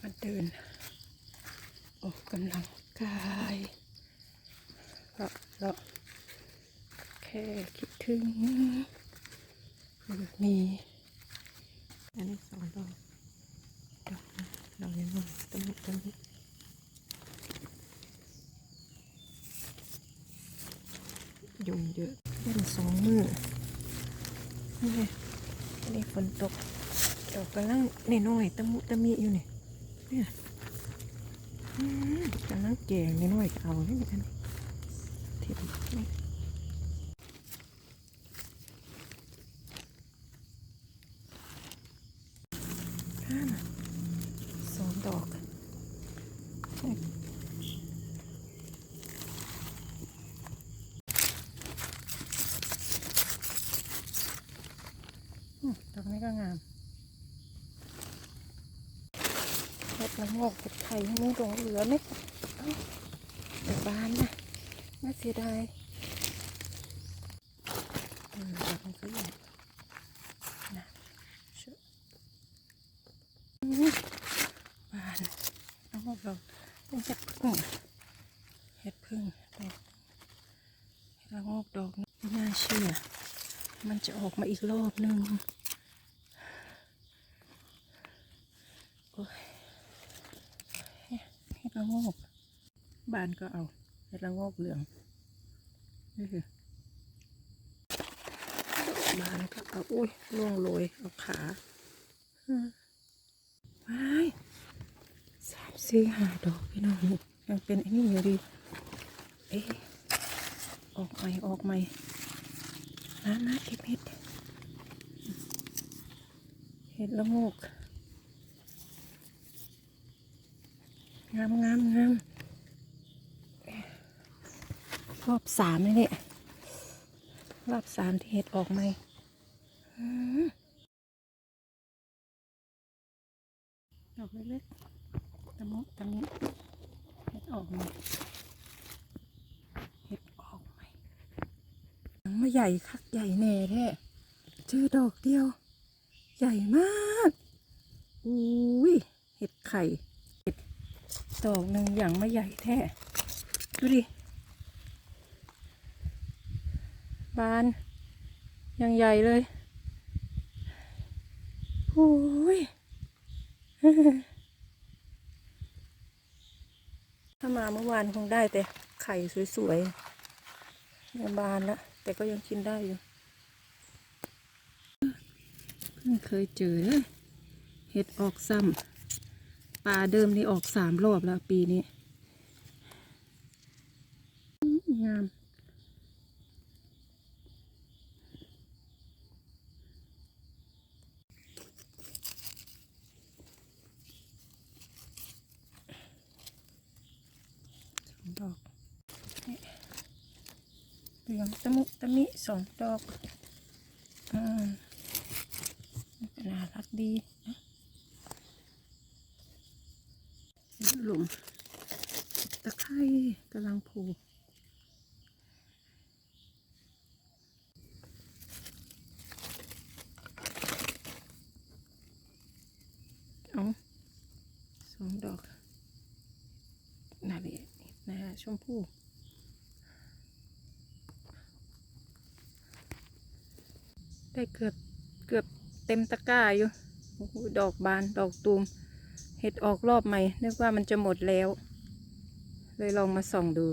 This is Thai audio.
มันเดินออกกำลังกายเลาะเลาะแค่คิดถึงมีอันนี้สองดอกดอกดอกนี้หน่อยต้นนี้ต้นนี้ยุงเยอะเล่นสองมือนี่ไงอันนี้ฝนตกดอกกำลังน้อยๆตะมุตะมิอยู่นี่ เนี่ยกำลังแก่น้อยๆก็เอานี่อันนี้เทียมนี่ห้าสองดอกนี่อืมดอกนี้ก็งาม เห็ ดละโงกเห็ดไข่ให้มึงหลงเหลือไหมเอ้าแต่บานนะน่าเสียดายอืมดอกมันก็ใหญ่นะชุอืมบานละงกดอกเป็นเห็ดพึ่งเห็ดพึ่งดอกเห็ดละโงกดอกนี้ไม่น่าเชื่อ มันจะออกมาอีกรอบนึงโอ้ย เห็ ดละโงกบานก็เอาเห็ดละโงกเหลืองนี่คือบานก็เอาอุ้ยล่วงโรยเอาขาอืมว้ายสามสี่ห้าดอกพี่น้องยังเป็นไอ้นี่อยู่ดีเอ๊ะออกใหม่ออกใหม่น้าน้าเก็บเห็ดเห็ดละโงก งามงามงามรอบสามเลยเนี่ยรอบสามที่เห็ดออกไหมอืมดอกเล็กๆตะมุตะมิเห็ดออกไหมเห็ดออกไหมหนังมาใหญ่คักใหญ่แน่แท้เจอดอกเดียว ใหญ่มากอุ้ยเห็ดไข่ ดอกหนึ่งอย่างไม่ใหญ่แท้ ดูดิ บานอย่างใหญ่เลยโอ้ยถ้ามาเมื่อวานคงได้แต่ไข่สวยๆเนี่ยบานล้วแต่ก็ยังกินได้อยู่เพิ่งเคยเจอเลยเห็ดออกซ้ำ ปลาเดิมนี่ออกสามรอบแล้วปีนี้ งามสองดอกเหลืองตะมุตะมิสองดอกอืมน่ารักดีนะ หลุมตะไคร่ กำลังผูเอาสองดอกนาเดีนะฮะชมพูได้เกือบเกือบเต็มตะกร้าอยู่ ดอกบาน ดอกตูม เห็ดออกรอบใหม่นึกว่ามันจะหมดแล้ว เลยลองมาส่องดู